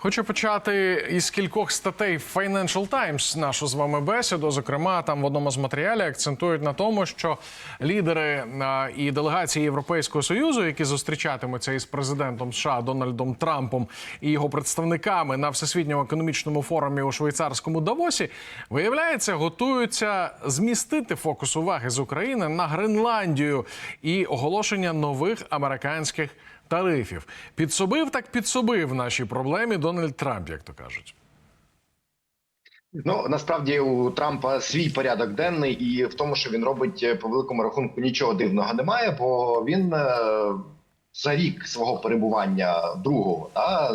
Хочу почати із кількох статей Financial Times нашу з вами бесіду. Зокрема, там в одному з матеріалів акцентують на тому, що лідери і делегації Європейського союзу, які зустрічатимуться із президентом США Дональдом Трампом і його представниками на всесвітньому економічному форумі у швейцарському Давосі, виявляється, готуються змістити фокус уваги з України на Гренландію і оголошення нових американських тарифів. Підсобив так підсобив нашій проблемі Дональд Трамп, як то кажуть. Ну насправді у Трампа свій порядок денний, і в тому, що він робить е, по великому рахунку, нічого дивного немає, бо він е, за рік свого перебування другого та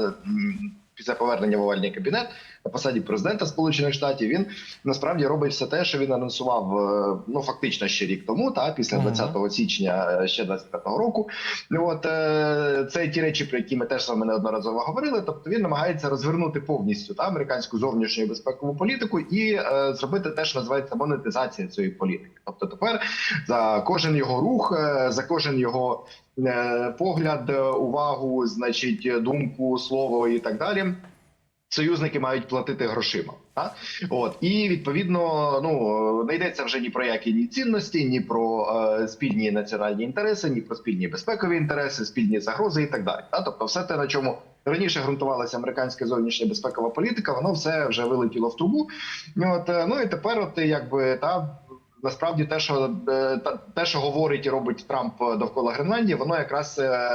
після повернення в овальний кабінет на посаді президента Сполучених Штатів він насправді робить все те, що він анонсував е, ну фактично ще рік тому, та після 20 січня е, ще 25-го року. От е, це ті речі, про які ми теж з вами неодноразово говорили. Тобто він намагається розвернути повністю та американську зовнішню і безпекову політику і е, зробити те, що називається монетизація цієї політики. Тобто, тепер за кожен його рух, за кожен його е, погляд, увагу, значить, думку, слово і так далі. Союзники мають платити грошима. Та? От і відповідно, ну не йдеться вже ні про які ні цінності, ні про е, спільні національні інтереси, ні про спільні безпекові інтереси, спільні загрози і так далі. Та? Тобто, все те, на чому раніше ґрунтувалася американська зовнішня безпекова політика, воно все вже вилетіло в трубу. От е, ну і тепер, от якби та. Насправді, те, що е, те, що говорить і робить Трамп довкола Гренландії, воно якраз е,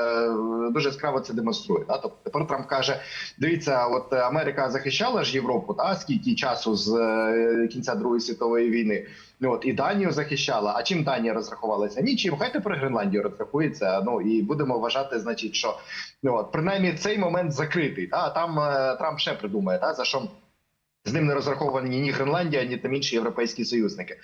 дуже яскраво це демонструє. Да? Тобто тепер Трамп каже: дивіться, от Америка захищала ж Європу, та скільки часу з е, кінця Другої світової війни. От і Данію захищала. А чим Данія розрахувалася? Нічим. Хай тепер Гренландія розрахується. Ну і будемо вважати, значить, що ну от принаймні цей момент закритий. Та там е, Трамп ще придумає, та за що. З ним не розраховані ні Гренландія, ні там інші європейські союзники.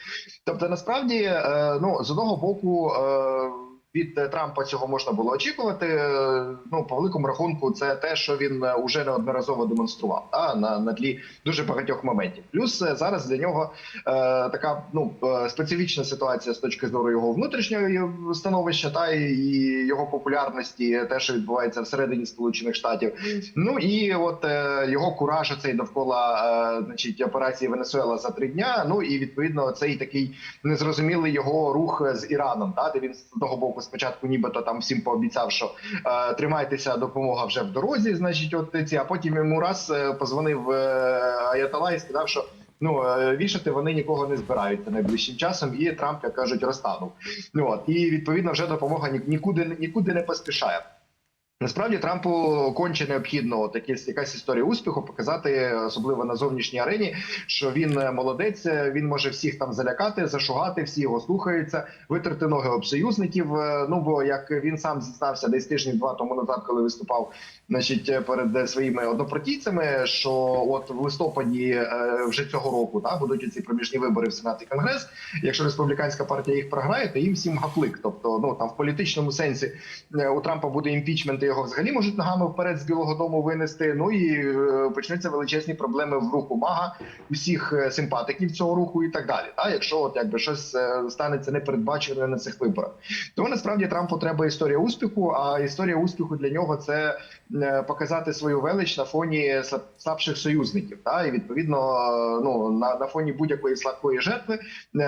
Тобто, насправді, е, ну з одного боку, е, від Трампа цього можна було очікувати. Е, Ну, по великому рахунку, це те, що він е, уже неодноразово демонстрував та, на, на тлі дуже багатьох моментів. Плюс е, зараз для нього е, така ну е, специфічна ситуація з точки зору його внутрішнього становища та і його популярності, те, що відбувається всередині Сполучених Штатів. Ну і от е, його кураж цей довкола е, значить операції Венесуела за три дня. Ну і відповідно цей такий незрозумілий його рух з Іраном. Та де він з того боку спочатку, нібито там всім пообіцяв, що е, тримайтеся, допомога вже в дорозі. Значить, от ці, а потім йому раз е, позвонив е, Аятала і сказав, що. Ну е, вішати вони нікого не збираються найближчим часом, і Трамп, як кажуть, розтанув. Ну от і відповідно вже допомога ні- нікуди нікуди не поспішає. Насправді Трампу конче необхідно от якась, історія успіху показати, особливо на зовнішній арені, що він е, молодець, е, він може всіх там залякати, зашугати, всі його слухаються, витерти ноги об союзників. Е, Ну бо як він сам зізнався десь тижнів два тому назад, коли виступав, значить, перед своїми однопартійцями, що от в листопаді вже цього року та будуть ці проміжні вибори в Сенат і Конгрес. Якщо республіканська партія їх програє, то їм всім гаплик. Тобто, ну там в політичному сенсі у Трампа буде імпічмент, і його взагалі можуть ногами вперед з Білого Дому винести. Ну і е, почнуться величезні проблеми в руху мага, усіх е, симпатиків цього руху і так далі. Та якщо от якби щось е, станеться непередбачене на цих виборах, тому насправді Трампу треба історія успіху. А історія успіху для нього це показати свою велич на фоні слаб- слабших союзників. Та і відповідно, ну на, на фоні будь-якої слабкої жертви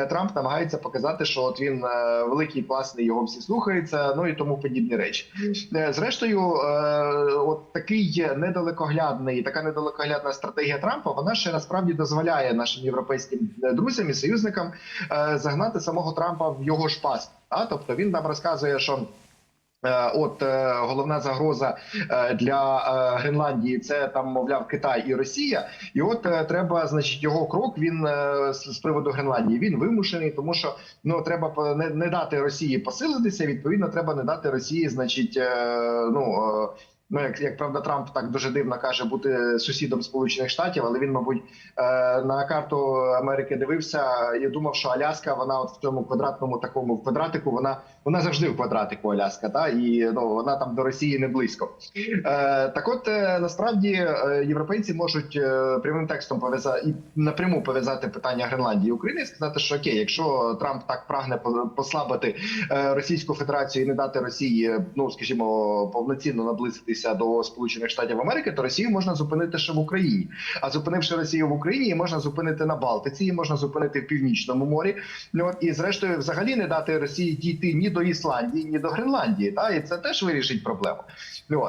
Трамп намагається показати, що от він великий, класний, його всі слухаються, ну і тому подібні речі. Е, Зрештою, е, от такий недалекоглядний, така недалекоглядна стратегія Трампа, вона ще насправді дозволяє нашим європейським е, друзям і союзникам е, загнати самого Трампа в його ж паст. А тобто він нам розказує, що. Е, От е, головна загроза е, для Гренландії це там, мовляв, Китай і Росія. І от треба, значить, його крок він з приводу Гренландії. Він вимушений, тому що ну треба не, не дати Росії посилитися. Відповідно, треба не дати Росії, значить, ну. Ну, як, як правда, Трамп так дуже дивно каже бути сусідом Сполучених Штатів, але він, мабуть, на карту Америки дивився і думав, що Аляска, вона от в цьому квадратному такому в квадратику, вона вона завжди в квадратику Аляска, та і ну вона там до Росії не близько. Е, так, от е, насправді е, європейці можуть е, прямим текстом пов'язати і напряму пов'язати питання Гренландії і України сказати, що окей, якщо Трамп так прагне по- послабити Російську Федерацію і не дати Росії, ну скажімо, повноцінно наблизитися до Сполучених Штатів Америки, то Росію можна зупинити ще в Україні. А зупинивши Росію в Україні, можна зупинити на Балтиці, її можна зупинити в Північному морі. Ну, і зрештою, взагалі не дати Росії дійти ні Ісландії, ні до Гренландії. Та і це теж вирішить проблему.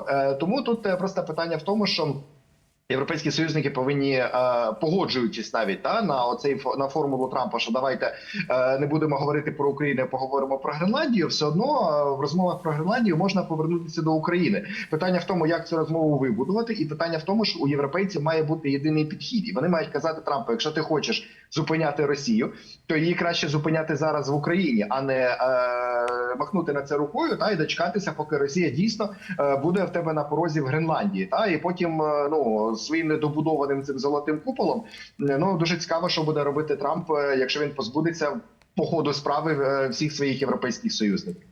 Е, тому тут е, просто питання в тому, що. Європейські союзники повинні е, погоджуючись навіть та на оцей на формулу Трампа, що давайте е, не будемо говорити про Україну, поговоримо про Гренландію. Все одно е, в розмовах про Гренландію можна повернутися до України. Питання в тому, як цю розмову вибудувати, і питання в тому, що у європейців має бути єдиний підхід, і вони мають казати Трампу: якщо ти хочеш зупиняти Росію, то її краще зупиняти зараз в Україні, а не е, махнути на це рукою та і дочекатися, поки Росія дійсно е, буде в тебе на порозі в Гренландії. Та і потім е, ну своїм недобудованим цим золотим куполом. е, Ну дуже цікаво, що буде робити Трамп, е, якщо він позбудеться по ходу справи е, всіх своїх європейських союзників.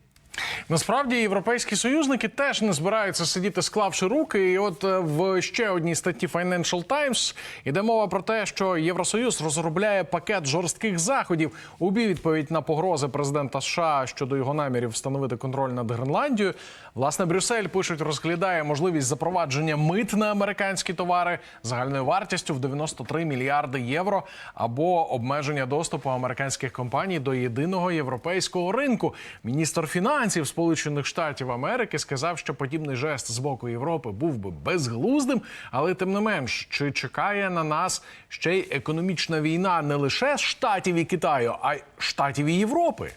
Насправді європейські союзники теж не збираються сидіти, склавши руки. І от е, в ще одній статті Financial Times йде мова про те, що Євросоюз розробляє пакет жорстких заходів у відповідь на погрози президента США щодо його намірів встановити контроль над Гренландією. Власне, Брюссель пишуть, розглядає можливість запровадження мит на американські товари загальною вартістю в 93 мільярди євро або обмеження доступу американських компаній до єдиного європейського ринку. Міністр фінансів Сполучених Штатів Америки сказав, що подібний жест з боку Європи був би безглуздим, але тим не менш, чи чекає на нас ще й економічна війна не лише штатів і Китаю, а й штатів і Європи.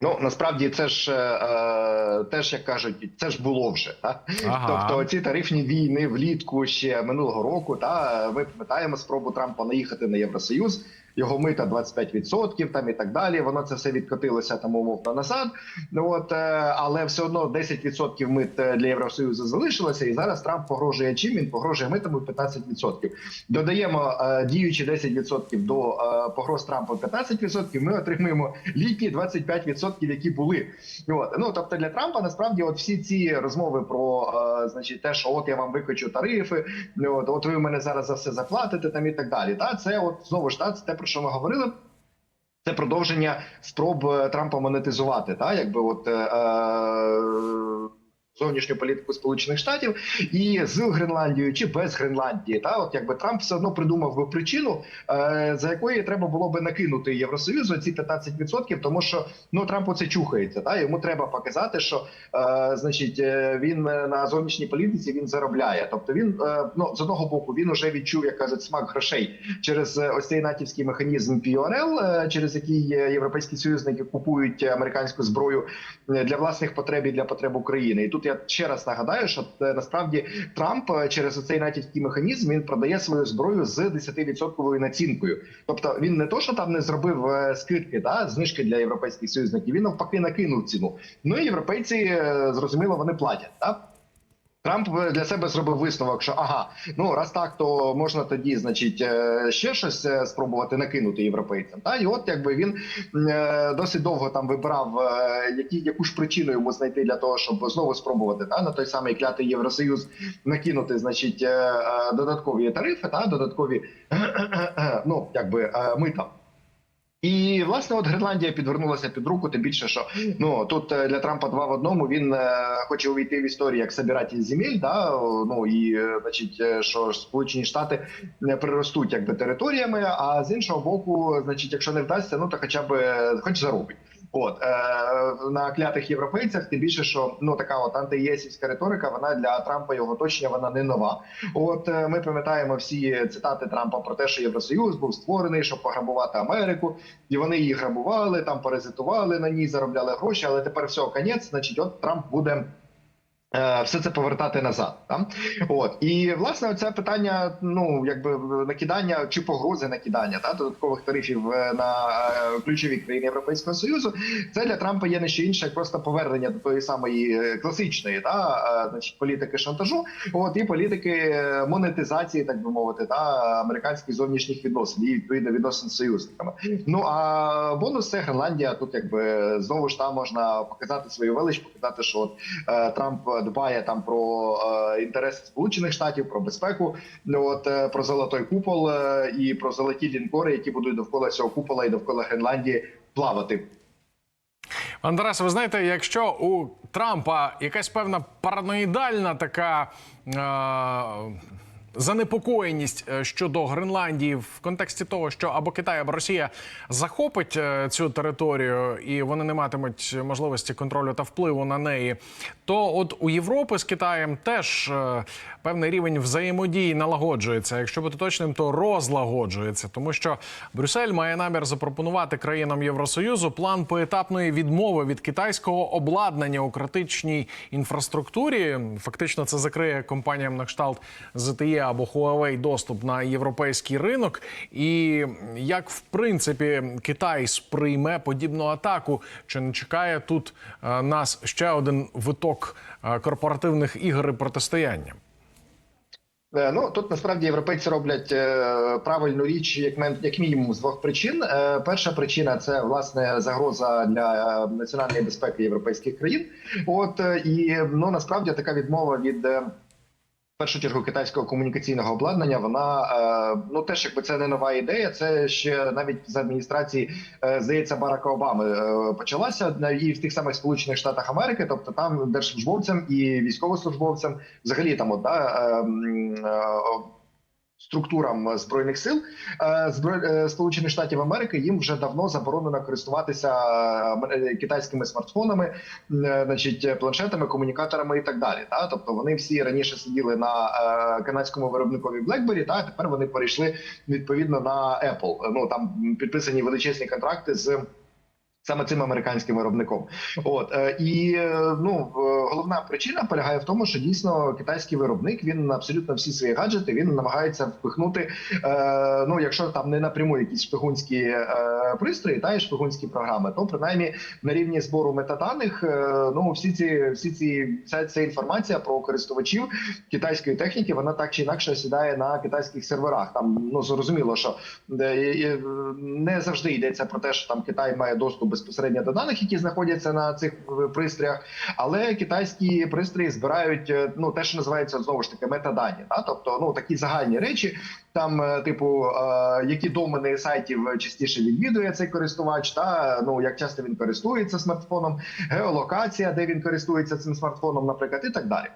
Ну насправді це ж е, теж як кажуть, це ж було вже та Ага. тобто ці тарифні війни влітку ще минулого року. Та ми пам'ятаємо спробу Трампа наїхати на Євросоюз. Його мита 25% там і так далі. Воно це все відкотилося там умовно назад. Ну от е, але все одно 10% мит е, для Євросоюзу залишилося, і зараз Трамп погрожує чим він погрожує митами 15%. Додаємо е, діючі 10% до погроз Трампа 15%, Ми отримуємо літні 25%, які були. От ну тобто для Трампа насправді, от всі ці розмови про значить те, що от я вам викочу тарифи, ну, от, от ви мене зараз за все заплатите там і так далі. Та це от знову ж та це те про що ми говорили. Це продовження спроб е, Трампа монетизувати, так якби от е, е, зовнішню політику Сполучених Штатів і з Гренландією чи без Гренландії. Та от якби Трамп все одно придумав би причину, е, за якої треба було би накинути Євросоюзу ці 15%, тому що ну Трампу це чухається. Та йому треба показати, що е, значить е, він е, на зовнішній політиці він заробляє. Тобто він е, ну з одного боку він уже відчув, як кажуть, смак грошей через е, ось цей натівський механізм PNL, е, через який європейські союзники купують американську зброю для власних потреб і для потреб України. І тут я ще раз нагадаю, що е, насправді Трамп е, через цей натівський механізм він продає свою зброю з 10% націнкою. Тобто він не то, що там не зробив е, скидки, да, знижки для європейських союзників, він навпаки накинув ціну. Ну і європейці зрозуміло, вони платять. Да? Трамп для себе зробив висновок, що ага, ну раз так, то можна тоді, значить, е, ще щось е, спробувати накинути європейцям. Та і от якби він е, досить довго там вибирав, е, які яку ж причину йому знайти для того, щоб знову спробувати та на той самий клятий євросоюз накинути, значить, е, е, додаткові тарифи, та додаткові ну якби е, мита. І власне, от Гренландія підвернулася під руку, тим більше, що ну тут е, для Трампа два в одному. Він е, хоче увійти в історію як собиратель земель, да ну і е, значить, е, що Сполучені Штати не приростуть якби територіями. А з іншого боку, значить, якщо не вдасться, ну то хоча б хоч заробить. От е, на клятих європейцях, тим більше, що ну така от антиєсівська риторика, вона для Трампа його оточення вона не нова. От е, ми пам'ятаємо всі цитати Трампа про те, що Євросоюз був створений, щоб пограбувати Америку, і вони її грабували, там паразитували на ній, заробляли гроші. Але тепер все конець. Значить, от Трамп буде Все це повертати назад, там от і власне це питання, ну якби накидання чи погрози накидання та додаткових тарифів е, на е, ключові країни Європейського союзу. Це для Трампа є не що інше, як просто повернення до тої самої е, класичної та е, значить політики шантажу, от і політики е, монетизації, так би мовити, та американських зовнішніх відносин і відповідно відносин з союзниками. Ну а бонус це Гренландія. Тут якби знову ж там можна показати свою велич, показати, що от е, Трамп дбає там про е, інтереси Сполучених Штатів, про безпеку, ну, от е, про золотой купол е, і про золоті лінкори, які будуть довкола цього купола і довкола Гренландії плавати. Пан ви знаєте, якщо у Трампа якась певна параноїдальна така. Занепокоєність е, щодо Гренландії в контексті того, що або Китай, або Росія захопить е, цю територію, і вони не матимуть можливості контролю та впливу на неї. То от у Європи з Китаєм теж е, певний рівень взаємодії налагоджується. Якщо бути точним, то розлагоджується, тому що Брюссель має намір запропонувати країнам Євросоюзу план поетапної відмови від китайського обладнання у критичній інфраструктурі. Фактично, це закриє компаніям на кшталт ZTE або Huawei доступ на європейський ринок. І як в принципі Китай сприйме подібну атаку, чи не чекає тут е, нас ще один виток е, корпоративних ігор і протистояння? Е, Ну тут насправді європейці роблять правильну річ, як як мінімум з двох причин. Перша причина це власне загроза для національної безпеки європейських країн. От і ну насправді така відмова від. Першу чергу китайського комунікаційного обладнання вона е, ну теж якби це не нова ідея. Це ще навіть з адміністрації е, здається Барака Обами е, почалася і в тих самих Сполучених Штатах Америки. Тобто там держслужбовцям і військовослужбовцям, взагалі там от, да, е, е, структурам збройних сил е, е, Сполучених Штатів Америки їм вже давно заборонено користуватися е, китайськими смартфонами, е, значить планшетами, комунікаторами і так далі. Та тобто вони всі раніше сиділи на е, канадському виробникові BlackBerry, та тепер вони перейшли відповідно на Apple. Ну там підписані величезні контракти з. Саме цим американським виробником, от е, і е, ну головна причина полягає в тому, що дійсно китайський виробник він абсолютно всі свої гаджети він намагається впихнути. Е, ну, якщо там не напряму якісь шпигунські е, пристрої, та і шпигунські програми, то принаймні на рівні збору метаданих, е, ну всі ці всі ці вся ця інформація про користувачів китайської техніки, вона так чи інакше сідає на китайських серверах. Там ну зрозуміло, що е, е, не завжди йдеться про те, що там Китай має доступ безпосередньо до даних, які знаходяться на цих е, пристроях, але китайські пристрої збирають е, ну те, що називається знову ж таки метадані, та тобто ну такі загальні речі, там е, типу які домени сайтів частіше відвідує цей користувач, та ну як часто він користується смартфоном, геолокація, де він користується цим смартфоном, наприклад, і так далі.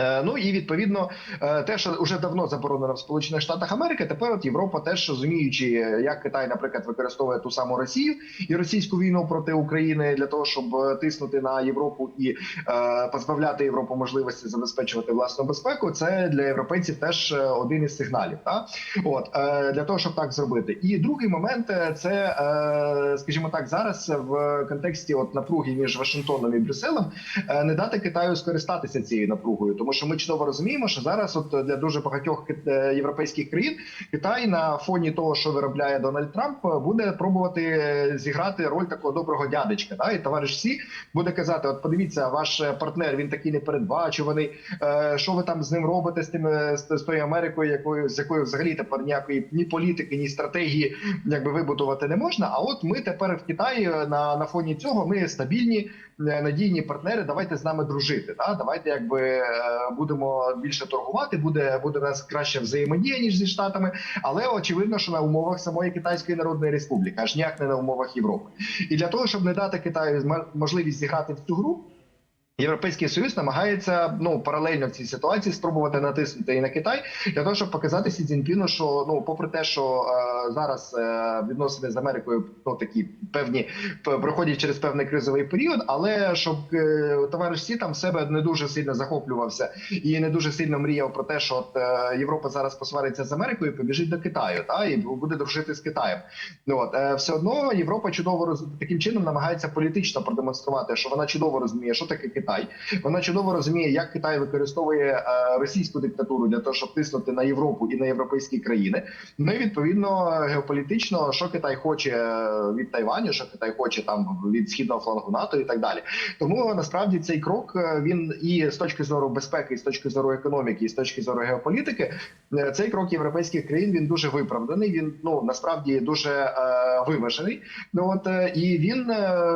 Е, Ну і відповідно е, те, що вже давно заборонено в Сполучених Штатах Америки, тепер от Європа теж розуміючи, як Китай, наприклад, використовує ту саму Росію і російську війну проти України для того, щоб е, тиснути на Європу і е, позбавляти Європу можливості забезпечувати власну безпеку. Це для європейців теж один із сигналів. Та от е, для того, щоб так зробити. І другий момент це, е, скажімо так, зараз в контексті от напруги між Вашингтоном і Брюсселем е, не дати Китаю скористатися цією напругою, тому що ми чудово розуміємо, що зараз, от для дуже багатьох е, європейських країн, Китай на фоні того, що виробляє Дональд Трамп, буде пробувати е, зіграти роль такого доброго дядечка. Да? І товариш Сі буде казати: От подивіться, ваш е, партнер він такий непередбачуваний. е, Що ви там з ним робите з тим е, з, тою Америкою, якою з якою взагалі тепер ніякої ні політики, ні стратегії якби вибудувати не можна. А от ми тепер в Китаї е, на, на фоні цього ми стабільні, е, надійні партнери. Давайте з нами дружити. Да? Давайте якби е, будемо більше торгувати. Буде буде у нас краще взаємодія ніж зі штатами, але очевидно, що на умовах самої Китайської Народної Республіки, аж ніяк не на умовах Європи. І для того, щоб не дати Китаю можливість зіграти в цю гру. Європейський союз намагається ну паралельно в цій ситуації спробувати натиснути і на Китай для того, щоб показати Сі Цзіньпіну, що ну, попри те, що е, зараз е, відносини з Америкою ну такі певні проходять через певний кризовий період, але щоб е, товариш Сі там себе не дуже сильно захоплювався і не дуже сильно мріяв про те, що от, е, Європа зараз посвариться з Америкою, і побіжить до Китаю, та і буде дружити з Китаєм. Ну от е, все одно Європа чудово роз... таким чином намагається політично продемонструвати, що вона чудово розуміє, що таке Китай. Китай. Вона чудово розуміє, як Китай використовує е, російську диктатуру для того, щоб тиснути на Європу і на європейські країни. Ну і відповідно геополітично, що Китай хоче е, від Тайваню, що Китай хоче там від східного флангу НАТО і так далі. Тому насправді цей крок е, він і з точки зору безпеки, і з точки зору економіки, і з точки зору геополітики, цей крок європейських країн він дуже виправданий. Він ну насправді дуже е, виважений. Ну от і він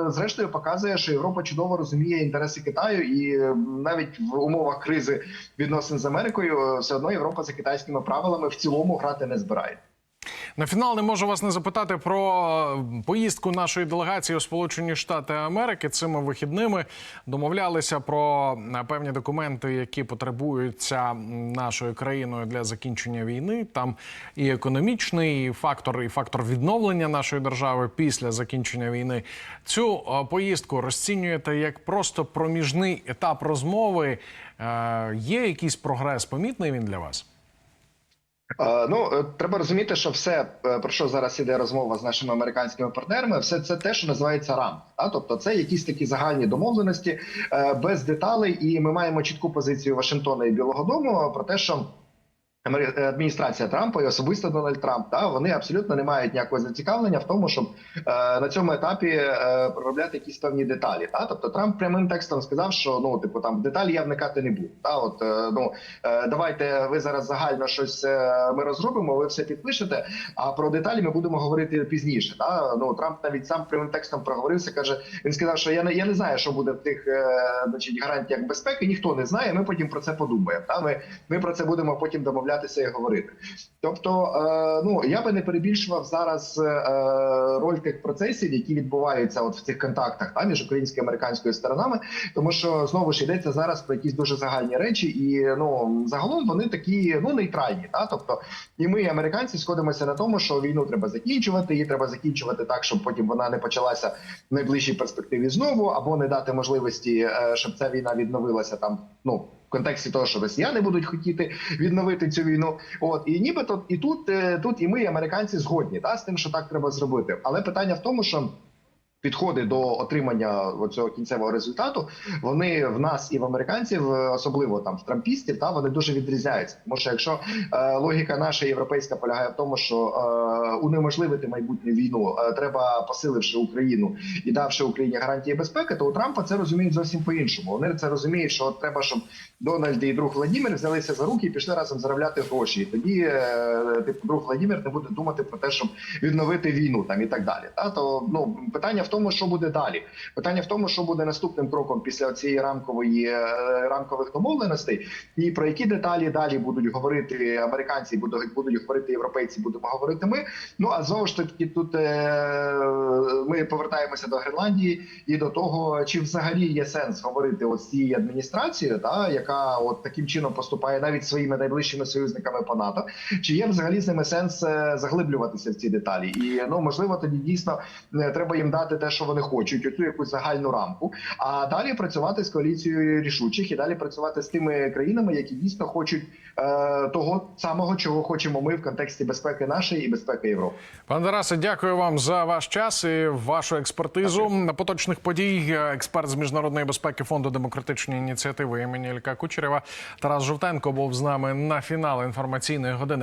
зрештою показує, що Європа чудово розуміє інтереси Китаю, і е, навіть в умовах кризи відносин з Америкою, все одно Європа за китайськими правилами в цілому грати не збирає. На фінал не можу вас не запитати про поїздку нашої делегації у Сполучені Штати Америки. Цими вихідними домовлялися про е, певні документи, які потребуються нашою країною для закінчення війни. Там і економічний фактор, і фактор відновлення нашої держави після закінчення війни. Цю е, поїздку розцінюєте як просто проміжний етап розмови. Е, Є якийсь прогрес? Помітний він для вас? Е, Ну е, треба розуміти, що все е, про що зараз іде розмова з нашими американськими партнерами, все це те, що називається рам. А тобто, це якісь такі загальні домовленості без деталей, і ми маємо чітку позицію Вашингтона і Білого Дому про те, що. Е, Адміністрація Трампа і особисто Дональд Трамп та вони абсолютно не мають ніякого зацікавлення в тому, щоб е, на цьому етапі е, проробляти якісь певні деталі. Та тобто Трамп прямим текстом сказав, що ну типу там деталі я вникати не буду. Та от е, ну е, давайте ви зараз загально щось е, ми розробимо, ви все підпишете. А про деталі ми будемо говорити пізніше. Та ну Трамп навіть сам прямим текстом проговорився. каже, він сказав, що я не я не знаю, що буде в тих е, значить гарантіях безпеки. Ніхто не знає. Ми потім про це подумаємо. Та ми, ми про це будемо потім домовлятися і говорити. Тобто, е, ну я би не перебільшував зараз е, роль тих процесів, які відбуваються от в цих контактах та між українською і американською сторонами, тому що знову ж йдеться зараз про якісь дуже загальні речі, і ну загалом вони такі ну нейтральні. Та тобто, і ми, американці, сходимося на тому, що війну треба закінчувати. Її треба закінчувати так, щоб потім вона не почалася в найближчій перспективі знову, або не дати можливості, е, щоб ця війна відновилася там. Ну контексті того, що росіяни будуть хотіти відновити цю війну. От і нібито і тут, е, тут і ми, і американці, згодні та з тим, що так треба зробити. Але питання в тому, що. Підходи до отримання цього кінцевого результату вони в нас і в американців, е, особливо там в трампістів, та вони дуже відрізняються. Тому що якщо е, логіка наша європейська полягає в тому, що е, унеможливити майбутню війну е, треба посиливши Україну і давши Україні гарантії безпеки, то у Трампа це розуміють зовсім по іншому. Вони це розуміють, що от треба, щоб Дональд і друг Владимир взялися за руки і пішли разом заробляти гроші. І тоді е, типу друг Владимир не буде думати про те, щоб відновити війну там і так далі. Та то ну питання в тому, що буде далі. Питання в тому, що буде наступним кроком після цієї рамкової е, рамкових домовленостей, і про які деталі далі будуть говорити американці, будуть будуть говорити європейці. Будемо говорити ми. Ну а знову ж таки, тут е, ми повертаємося до Гренландії і до того, чи взагалі є сенс говорити от з цією адміністрацією, та яка от таким чином поступає навіть своїми найближчими союзниками по НАТО, чи є взагалі з ними сенс е, заглиблюватися в ці деталі? І ну можливо, тоді дійсно е, треба їм дати те, що вони хочуть, оцю якусь загальну рамку. А далі працювати з коаліцією рішучих і далі працювати з тими країнами, які дійсно хочуть е, того самого, чого хочемо ми в контексті безпеки нашої і безпеки Європи. Пане Тарасе, дякую вам за ваш час і вашу експертизу на поточних подій. Експерт з міжнародної безпеки фонду демократичної ініціативи імені Ілька Кучерєва Тарас Жовтенко був з нами на фінал інформаційної години.